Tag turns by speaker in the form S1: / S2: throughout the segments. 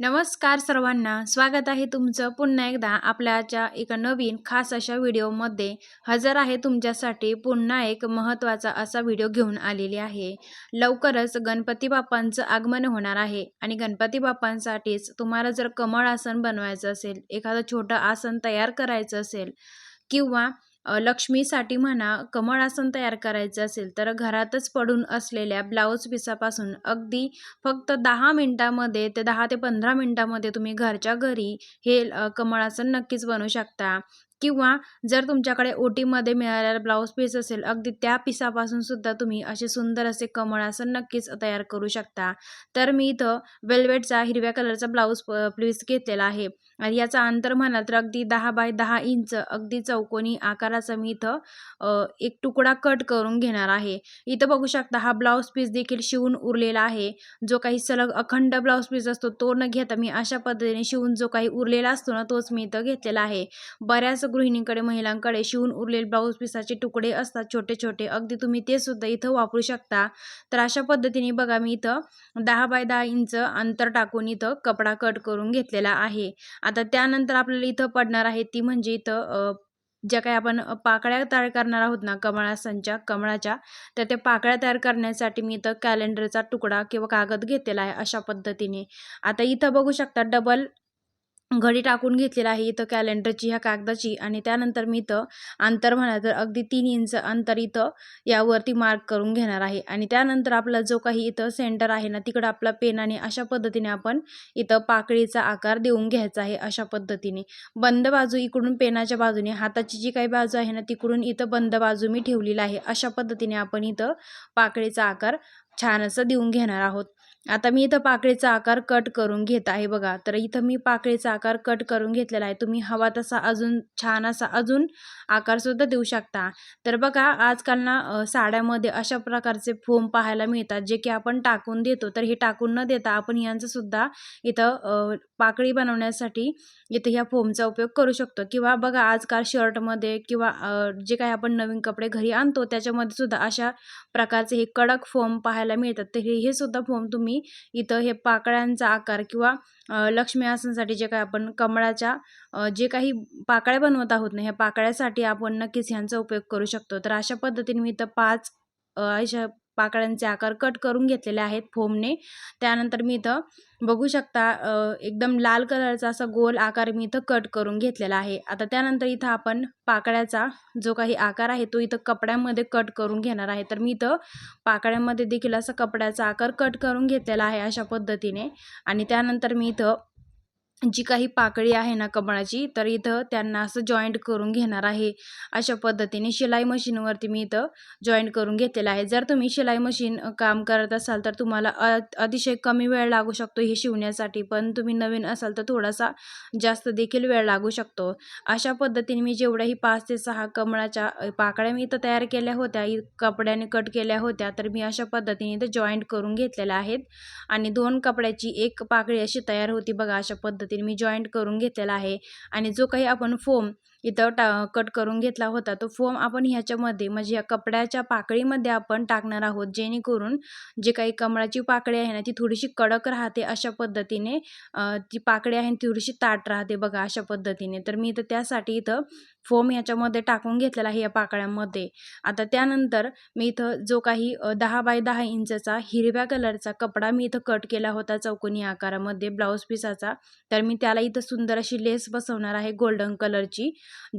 S1: नमस्कार सर्वांना. स्वागत आहे तुमचं पुन्हा एकदा आपल्याच्या एका नवीन खास अशा व्हिडिओमध्ये. हजर आहे तुमच्यासाठी पुन्हा एक महत्त्वाचा असा व्हिडिओ घेऊन आलेली आहे. लवकरच गणपती बाप्पांचं आगमन होणार आहे आणि गणपती बाप्पांसाठीच तुम्हाला जर कमळ आसन बनवायचं असेल एखादं छोटं आसन तयार करायचं असेल किंवा लक्ष्मीसाठी म्हणा कमळ आसन तयार करायचं असेल तर घरातच पडून असलेल्या ब्लाऊज पिसापासून अगदी फक्त दहा मिनटामध्ये ते दहा ते पंधरा मिनटामध्ये तुम्ही घरच्या घरी हे कमळासन नक्कीच बनवू शकता. किंवा जर तुमच्याकडे ओटीमध्ये मिळालेला ब्लाऊज पीस असेल अगदी त्या पिसापासून सुद्धा तुम्ही असे सुंदर असे कमळ आसन नक्कीच तयार करू शकता. तर मी इथं वेल्वेटचा हिरव्या कलरचा ब्लाऊज पीस घेतलेला आहे. आणि याचा अंतर म्हणाल तर अगदी दहा बाय दहा इंच अगदी चौकोनी आकाराचा मी इथं एक तुकडा कट करून घेणार आहे. इथं बघू शकता हा ब्लाऊज पीस देखील शिवून उरलेला आहे. जो काही सलग अखंड ब्लाऊज पीस असतो तो न घेता मी अशा पद्धतीने शिवून जो काही उरलेला असतो ना तोच मी इथं घेतलेला आहे. बऱ्याच गृहिणींकडे महिलांकडे शिवून उरलेले ब्लाऊज पीसाचे तुकडे असतात छोटे छोटे अगदी तुम्ही ते सुद्धा इथं वापरू शकता. तर अशा पद्धतीने बघा मी इथं दहा बाय दहा इंच अंतर टाकून इथं कपडा कट करून घेतलेला आहे. आता त्यानंतर आपल्याला इथं पडणार आहे ती म्हणजे इथं ज्या काही आपण पाकळ्या तयार करणार आहोत ना कमळासनच्या कमळाच्या तर त्या पाकळ्या तयार करण्यासाठी मी इथं कॅलेंडरचा तुकडा किंवा कागद घेतलेला आहे अशा पद्धतीने. आता इथं बघू शकता डबल घडी टाकून घेतलेला आहे इथं कॅलेंडरची ह्या कागदाची. आणि त्यानंतर मी इथं अंतर म्हणा तर अगदी तीन इंच अंतर इथं यावरती मार्क करून घेणार आहे. आणि त्यानंतर आपला जो काही इथं सेंटर आहे ना तिकडं आपला पेनाने अशा पद्धतीने आपण इथं पाकळीचा आकार देऊन घ्यायचा आहे अशा पद्धतीने. बंद बाजू इकडून पेनाच्या बाजूने हाताची जी काही बाजू आहे ना तिकडून इथं बंद बाजू मी ठेवलेली आहे. अशा पद्धतीने आपण इथं पाकळीचा आकार छान असं देऊन घेणार आहोत. आता मी इथं पाकळीचा आकार कट करून घेत आहे बघा. तर इथं मी पाकळीचा आकार कट करून घेतलेला आहे. तुम्ही हवा तसा अजून छान असा अजून आकारसुद्धा देऊ शकता. तर बघा आजकाल ना साड्यामध्ये अशा प्रकारचे फोम पाहायला मिळतात जे की आपण टाकून देतो. तर हे टाकून न देता आपण यांचं सुद्धा इथं पाकळी बनवण्यासाठी इथं ह्या फोमचा उपयोग करू शकतो. किंवा बघा आजकाल शर्टमध्ये किंवा जे काही आपण नवीन कपडे घरी आणतो त्याच्यामध्ये सुद्धा अशा प्रकारचे हे कडक फोम पाहायला मिळतात. तर हे हे सुद्धा फोम तुम्ही इथं हे पाकळ्यांचा आकार किंवा लक्ष्मी आसनासाठी जे काय आपण कमळाच्या जे काही पाकळ्या बनवत आहोत ना ह्या पाकळ्यासाठी आपण नक्कीच ह्यांचा उपयोग करू शकतो. तर अशा पद्धतीने मी इथं पाच अशा पाकळ्यांचे आकार कट करून घेतलेले आहेत फोमने. त्यानंतर मी इथं बघू शकता एकदम लाल कलरचा असा गोल आकार मी इथं कट करून घेतलेला आहे. आता त्यानंतर इथं आपण पाकळ्याचा जो काही आकार आहे तो इथं कपड्यामध्ये कट करून घेणार आहे. तर मी इथं पाकळ्यामध्ये देखील असा कपड्याचा आकार कट करून घेतलेला आहे अशा पद्धतीने. आणि त्यानंतर मी इथं जी काही पाकळी आहे ना कमळाची तर इथं त्यांना असं जॉईंट करून घेणार आहे. अशा पद्धतीने शिलाई मशीनवरती मी इथं जॉईंट करून घेतलेलं आहे. जर तुम्ही शिलाई मशीन काम करत असाल तर तुम्हाला अ अतिशय कमी वेळ लागू शकतो हे शिवण्यासाठी. पण तुम्ही नवीन असाल तर थोडासा जास्त देखील वेळ लागू शकतो. अशा पद्धतीने मी जेवढ्याही पाच ते सहा कमळाच्या पाकळ्या मी इथं तयार केल्या होत्या कपड्याने कट केल्या होत्या तर मी अशा पद्धतीने इथं जॉईंट करून घेतलेल्या आहेत. आणि दोन कपड्याची एक पाकळी अशी तयार होती बघा अशा पद्धती पद्धतीने मी जॉईंट करून घेतलेला आहे. आणि जो काही आपण फोम इथं टा कट करून घेतला होता. तो फोम आपण ह्याच्यामध्ये म्हणजे या कपड्याच्या पाकळीमध्ये आपण टाकणार आहोत जेणेकरून जे काही कमळाची पाकळी आहे ना ती थोडीशी कडक राहते अशा पद्धतीने. ती पाकळी आहे थोडीशी ताट राहते बघा अशा पद्धतीने. तर मी इथं त्यासाठी इथं फोम याच्यामध्ये टाकून घेतलेला आहे या पाकळ्यांमध्ये. आता त्यानंतर मी इथं जो काही दहा बाय दहा इंचचा हिरव्या कलरचा कपडा मी इथं कट केला होता चौकोनी आकारामध्ये ब्लाऊज पिसाचा. तर मी त्याला इथं सुंदर अशी लेस बसवणार आहे गोल्डन कलरची.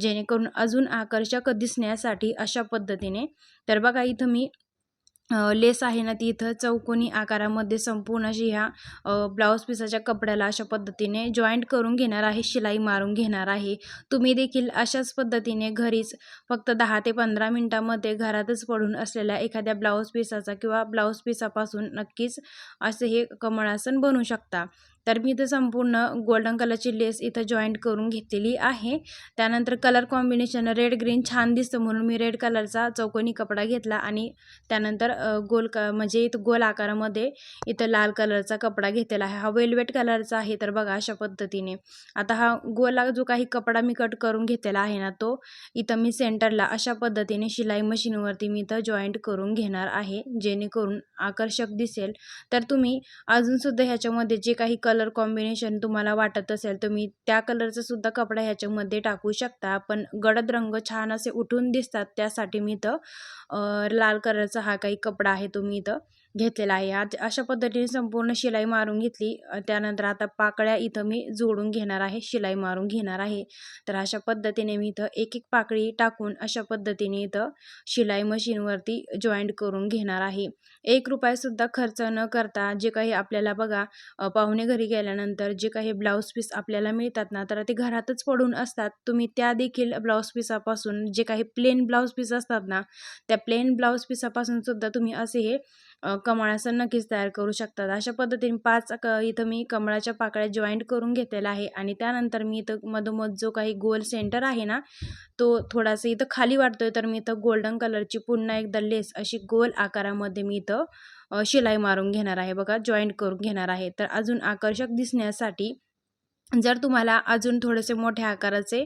S1: जेणेकरून अजून आकर्षक दिसण्यासाठी अशा पद्धतीने. तर बघा इथं मी लेस आहे ना ती इथं चौकोनी आकारामध्ये संपूर्ण अशी ह्या ब्लाऊज पिसाच्या कपड्याला अशा पद्धतीने जॉईंट करून घेणार आहे शिलाई मारून घेणार आहे. तुम्ही देखील अशाच पद्धतीने घरीच फक्त दहा ते पंधरा मिनटामध्ये घरातच पडून असलेल्या एखाद्या ब्लाऊज पिसाचा किंवा ब्लाऊज पिसापासून नक्कीच असे हे कमळासन बनवू शकता. तर मी इथं संपूर्ण गोल्डन कलरची लेस इथं जॉईंट करून घेतलेली आहे. त्यानंतर कलर कॉम्बिनेशन रेड ग्रीन छान दिसतं म्हणून मी रेड कलरचा चौकोनी कपडा घेतला आणि त्यानंतर गोल क म्हणजे इथं गोल आकारामध्ये इथं लाल कलरचा कपडा घेतलेला आहे. हा वेलवेट कलरचा आहे तर बघा अशा पद्धतीने. आता हा गोला जो काही कपडा मी कट करून घेतलेला आहे ना तो इथं मी सेंटरला अशा पद्धतीने शिलाई मशीनवरती मी इथं जॉईंट करून घेणार आहे जेणेकरून आकर्षक दिसेल. तर तुम्ही अजूनसुद्धा ह्याच्यामध्ये जे काही कलर कलर कॉम्बिनेशन तुम्हाला वाटत असेल तुम्ही त्या कलरचा सुद्धा कपडा ह्याच्यामध्ये टाकू शकता. पण गडद रंग छान असे उठून दिसतात त्यासाठी मी इथं लाल कलरचा हा काही कपडा आहे तो मी इथं घेतलेला आहे. आज अशा पद्धतीने संपूर्ण शिलाई मारून घेतली. त्यानंतर आता पाकळ्या इथं मी जोडून घेणार आहे शिलाई मारून घेणार आहे. तर अशा पद्धतीने मी इथं एक एक पाकळी टाकून अशा पद्धतीने इथं शिलाई मशीनवरती जॉईंट करून घेणार आहे. एक रुपयासुद्धा खर्च न करता जे काही आपल्याला बघा पाहुणे घरी गेल्यानंतर जे काही ब्लाऊज पीस आपल्याला मिळतात ना तर ते घरातच पडून असतात. तुम्ही त्या देखील ब्लाऊज पिसापासून जे काही प्लेन ब्लाऊज पीस असतात ना त्या प्लेन ब्लाऊज पिसापासून सुद्धा तुम्ही असे हे कमळाचं नक्कीच तयार करू शकतात. अशा पद्धतीने पाच क इथं मी कमळाच्या पाकळ्या जॉईंट करून घेतलेला आहे. आणि त्यानंतर मी इथं मधोमध जो काही गोल सेंटर आहे ना तो थोडासा इथं खाली वाटतोय तर मी इथं गोल्डन कलरची पुन्हा एकदा लेस अशी गोल आकारामध्ये मी इथं शिलाई मारून घेणार आहे. बघा जॉईंट करून घेणार आहे. तर अजून आकर्षक दिसण्यासाठी जर तुम्हाला अजून थोडेसे मोठ्या आकाराचे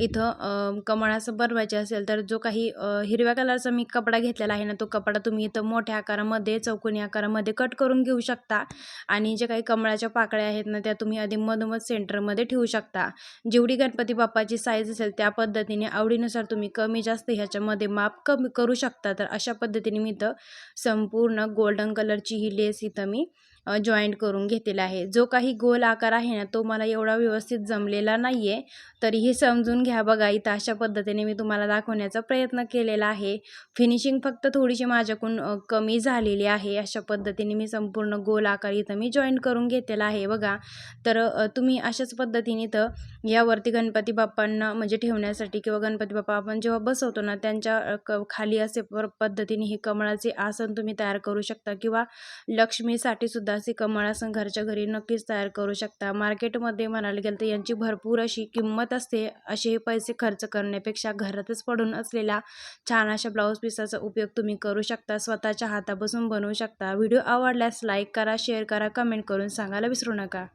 S1: इथं कमळाचं कमळ असं बनवायचे असेल तर जो काही हिरव्या कलरचा मी कपडा घेतलेला आहे ना तो कपडा तुम्ही इथं मोठ्या आकारामध्ये चौकोनी आकारामध्ये कट करून घेऊ शकता. आणि जे काही कमळाच्या पाकळ्या आहेत ना त्या तुम्ही आधी मधोमध सेंटरमध्ये ठेवू शकता. जेवढी गणपती बाप्पाची साईज असेल त्या पद्धतीने आवडीनुसार तुम्ही कमी जास्त ह्याच्यामध्ये माप कमी करू शकता. तर अशा पद्धतीने मी इथं संपूर्ण गोल्डन कलरची ही लेस इथं मी जॉईंट करून घेतलेला आहे. जो काही गोल आकार आहे ना तो मला एवढा व्यवस्थित जमलेला नाही आहे तरीही समजून घ्या बघा इथं अशा पद्धतीने मी तुम्हाला दाखवण्याचा प्रयत्न केलेला आहे. फिनिशिंग फक्त थोडीशी माझ्याकडून कमी झालेली आहे. अशा पद्धतीने मी संपूर्ण गोल आकार इथं मी जॉईंट करून घेतलेला आहे बघा. तर तुम्ही अशाच पद्धतीने इथं यावरती गणपती बाप्पांना म्हणजे ठेवण्यासाठी किंवा गणपती बाप्पा आपण जेव्हा बसवतो ना त्यांच्या क खाली असे पर पद्धतीने हे कमळाचे आसन तुम्ही तयार करू शकता किंवा लक्ष्मीसाठी सुद्धा असे कमळासन घरच्या घरी नक्कीच तयार करू शकता. मार्केटमध्ये म्हणायला गेलं तर यांची भरपूर अशी किंमत असते. असे पैसे खर्च करण्यापेक्षा घरातच पडून असलेल्या छान अशा ब्लाऊज पिसाचा उपयोग तुम्ही करू शकता. स्वतःच्या हातापासून बनवू शकता. व्हिडिओ आवडल्यास लाईक करा शेअर करा कमेंट करून सांगायला विसरू नका.